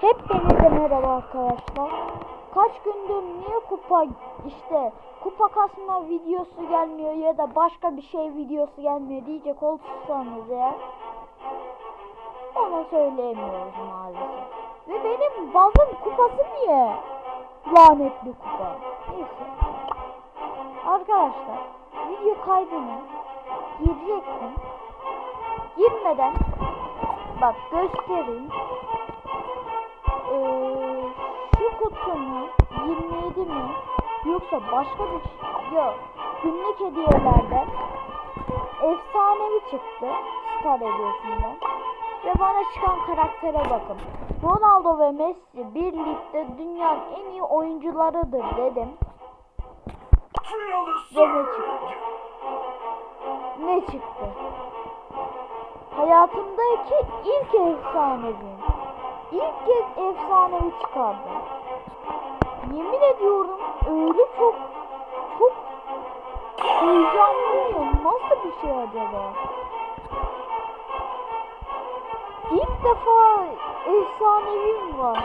Hepinize merhaba arkadaşlar. Kaç gündür niye kupa işte kupa kasma videosu gelmiyor ya da başka bir şey videosu gelmiyor diyecek olursanız eğer onu söyleyemiyoruz maalesef. Ve benim bazım kupası niye? Lanetli kupa. Neyse. Arkadaşlar video kaydını girecektim. Girmeden bak göstereyim. 27 mi? Yoksa başka bir şey yok günlük hediyelerden efsanevi çıktı Star hediyesinden. Ve bana çıkan karaktere bakın. Ronaldo ve Messi birlikte dünyanın en iyi oyuncularıdır dedim. Ve ne çıktı? Ne çıktı? Hayatımdaki ilk efsanevim İlk kez efsanevi çıkardı. Yemin ediyorum öyle çok çok heyecanlıyım. Nasıl bir şey acaba? İlk defa efsanevim var.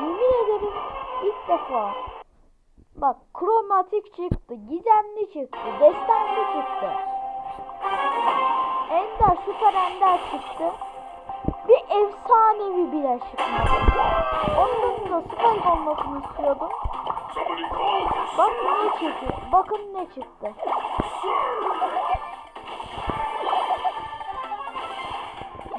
Yemin ederim ilk defa. Bak kromatik çıktı, gizemli çıktı, destansı çıktı. Ender, süper ender çıktı efsanevi bile çıkmadı. Onun da Spike olmasını istiyordum. Bakın ne çıktı. Bakın ne çıktı.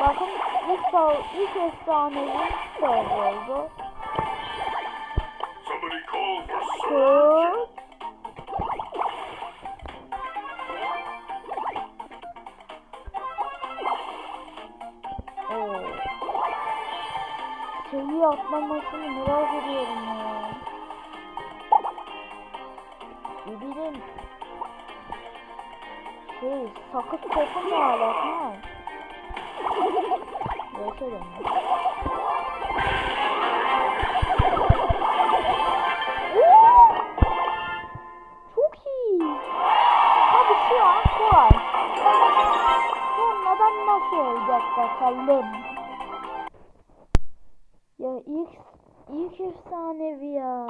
Bakın ilk, sağ- ilk efsanevi Spike oldu. Somebody call for Şey, sakız koku mu hala ha? Geçelim. Çok iyi. Tabii şu an kolay. Sonradan nasıl olacak bakalım. Ya ilk ilk efsanevi ya.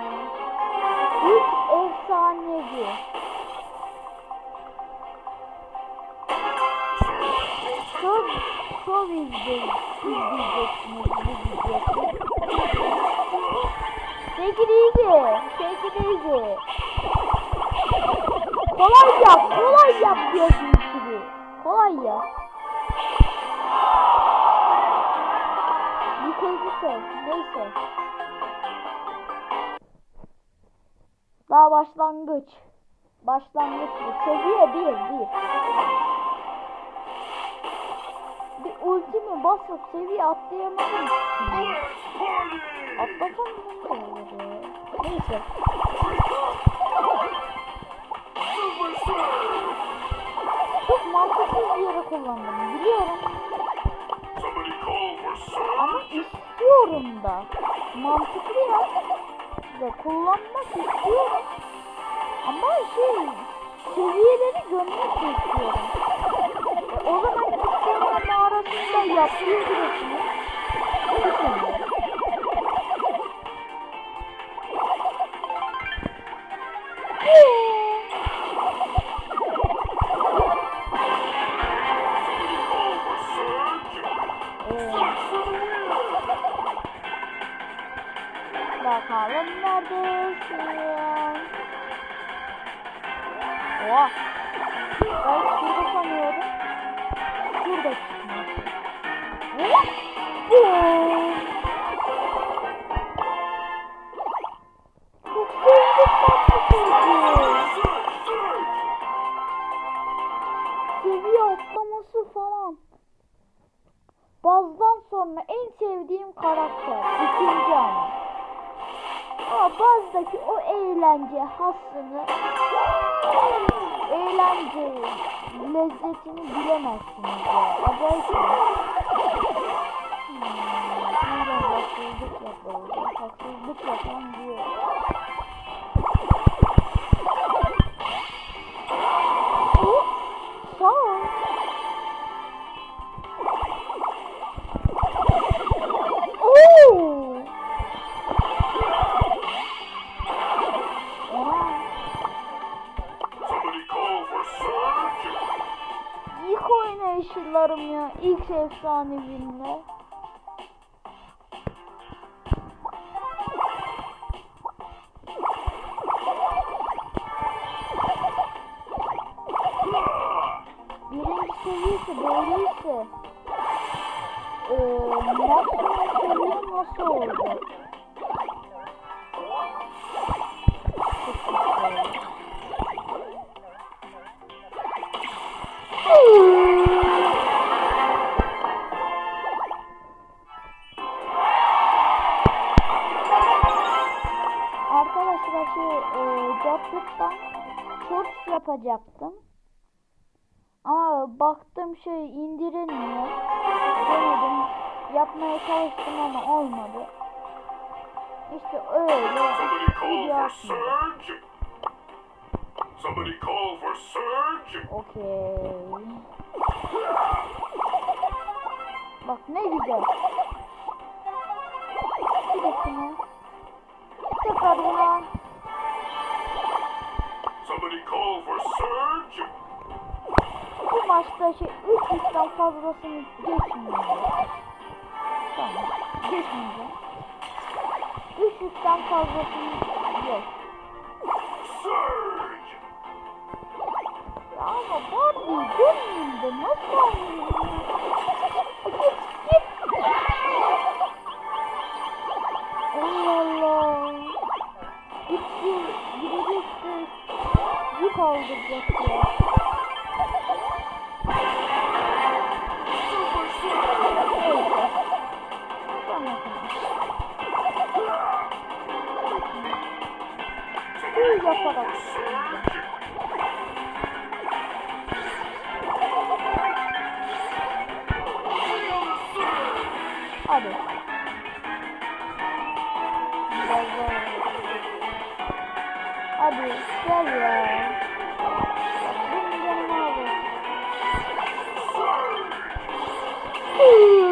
İlk efsanevi. Çok çok izleyeceksiniz bu videoyu. Take it easy. Take it easy. Kolay yap, kolay yap diyorsun şimdi. Kolay yap. Yukarıcı ses, neyse. Daha başlangıç. Başlangıç bu. Seviye 1, 1. Bir ultimi basıp seviye atlayamadım. Atlasam da olur. Neyse. Çok mantıksız bir yere kullandım. Biliyorum. Ama istiyorum da. Mantıklı ya. Ve kullanmak istiyorum. Ama şey seviyeleri görmek istiyorum. E, o zaman istemem mağarasında yaptığı üretimi eğlence hassını, eğlence lezzetini bilemezsiniz ya. Acayip şey. Hmm, haksızlık yapıldı. Haksızlık yapan diyor. Efsanevimle. Birinci seviyesi böyleyse eee maksimum seviye nasıl oldu? Shorts yapacaktım. Ama baktım şey indirilmiyor. Denedim. Yapmaya çalıştım ama olmadı. İşte öyle video atmadım. Somebody call for surge. Okey. Bak ne güzel. Bir şunu. Tekrar buna. Bu maçta şey 3 yükten fazlasını geçmiyor. Tamam. Geçmeyeceğim. 3 yükten fazlasını yok. Ya ama Barbie dönmeyeyim de nasıl anlayayım? Yük aldıracak ya. Uhum.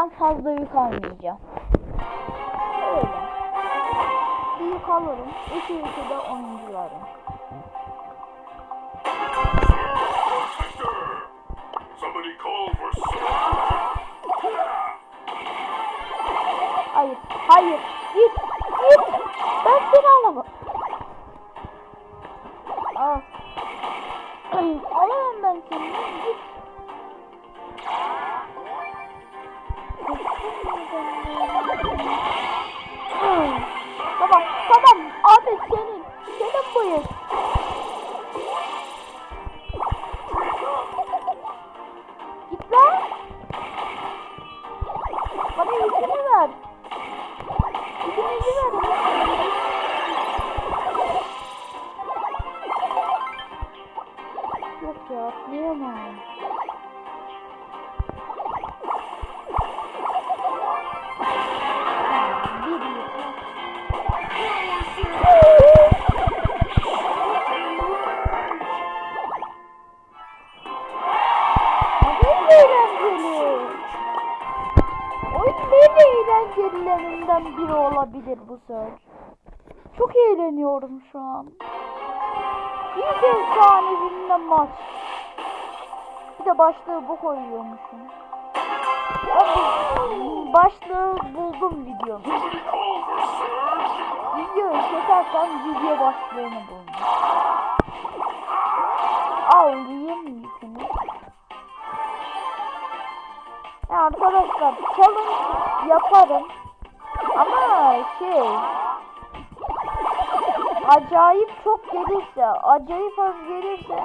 3 yükten fazla yük almayacağım. Öyle. Bir yük alırım. 2 yükü de oyuncularım. Hayır, hayır. Git, git. Ben seni alamam. Al. Alamam ben seni. Git. Tamam, tamam. Abi senin. Senin bu eğleniyorum şu an. İlk efsanevimle maç. Bir de başlığı bu koyuyormuşum. Başlığı buldum videonun. Somebody call for surge. Video çekerken video başlığını buldum. Alayım yükünü. Ya arkadaşlar challenge yaparım. Ama şey acayip çok gelirse, acayip az gelirse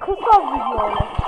kısa video olur.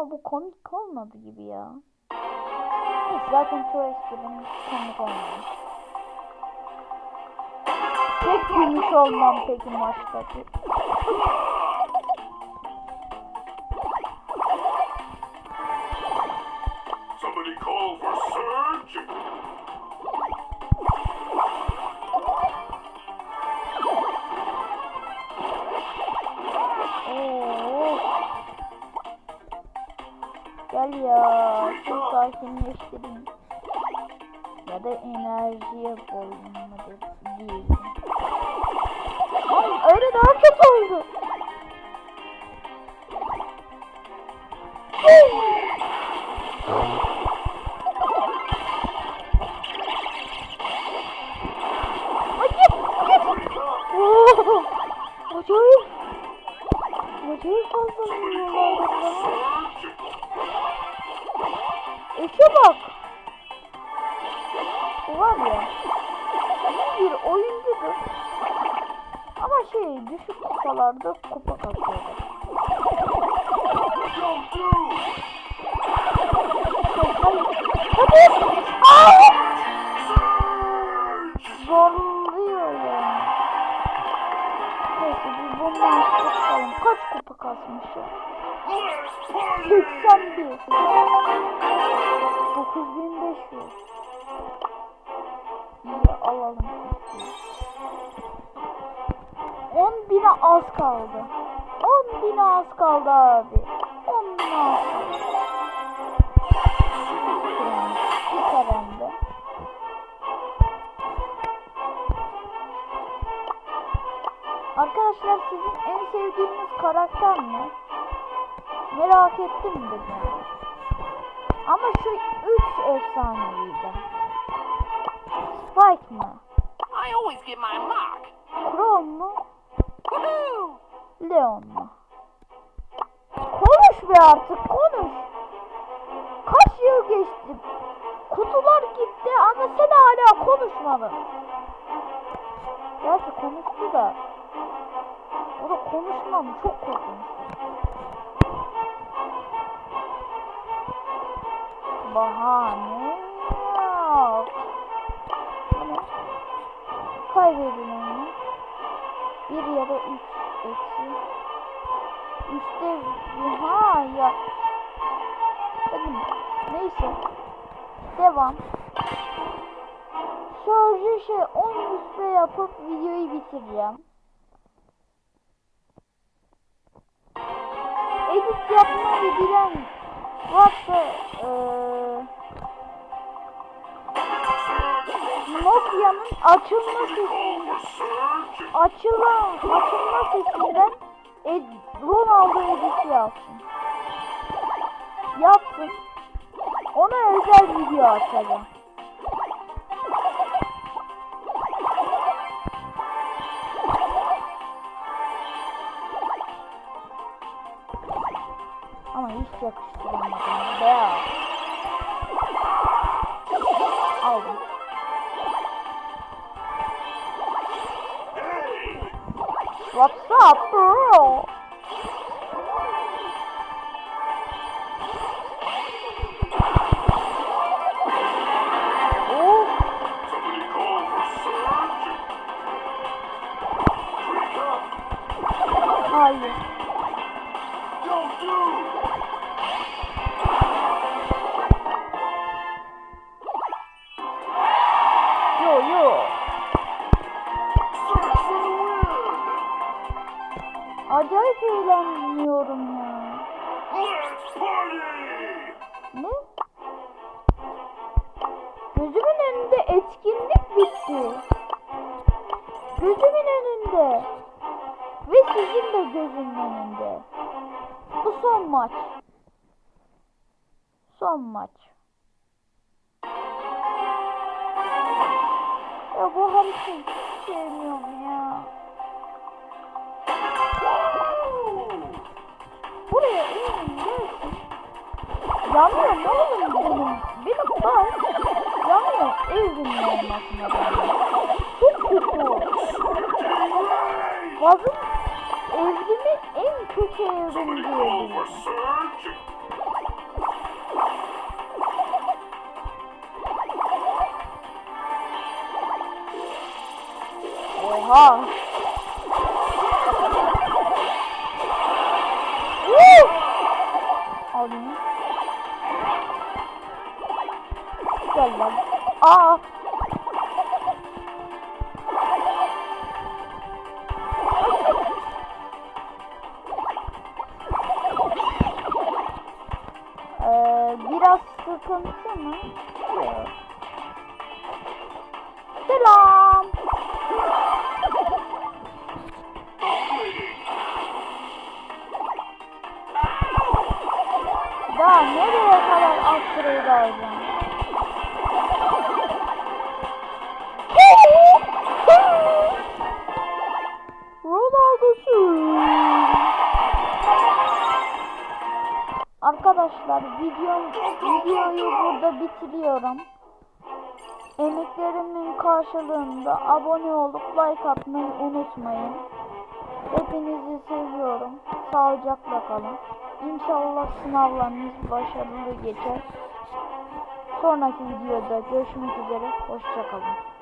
Ama bu komik olmadı gibi ya. Neyse zaten çoğu esprinin komik olmadı. Tek gülmüş olmam peki maçtaki. Gel ya, şu sakinleştirin. Ya da enerjiye boyunmadır değil. Oğlum öyle daha kötü oldu. Acayip. Acayip fazla vuruyorlar Eşe bak. Bu var ya. iyi bir oyuncudur. Ama şey düşük kupalarda kupa do! Hayır. Hadi. Aa! Kasmışım? Let's party! 81. 9500. İyi alalım. 10 bine az kaldı. 10 bine az kaldı abi. 10 bine az kaldı. Arkadaşlar sizin en sevdiğiniz karakter ne? Merak ettim de ben. Ama şu üç efsaneviydi. Spike mı? I always get my mark. Crow mu? Leon mu? Konuş be artık konuş. Kaç yıl geçti? Kutular gitti ama sen hala konuşmadın. Gerçi konuştu da. O da konuşmam çok korkunç. Bahane yok. Onu. Bir ya da üç eksi. Üçte ha ya. Hadi neyse. Devam. Şarjı şey 10 üstte yapıp videoyu bitireceğim. Edit yapmayı bilen varsa eee Nokia'nın açılma Surge! açılan açılma sesinden Ed, Ronaldo editi yapsın. Yapsın. Ona özel video atacağım. Ama bitti. Gözümün önünde. Ve sizin de gözünün önünde. Bu son maç. Son maç. Ya bu hiç sevmiyorum ya. Buraya inin gelsin. Yanıyor ne oğlum Evrimin olmasına rağmen. Çok kötü o. Bazı evrimi en kötü evrim diyebilirim. Aa. Ee, biraz sıkıntı mı? Yok. Arkadaşlar videom, videoyu burada bitiriyorum. Emeklerimin karşılığında abone olup like atmayı unutmayın. Hepinizi seviyorum. Sağlıcakla kalın. İnşallah sınavlarınız başarılı geçer. Sonraki videoda görüşmek üzere. Hoşçakalın.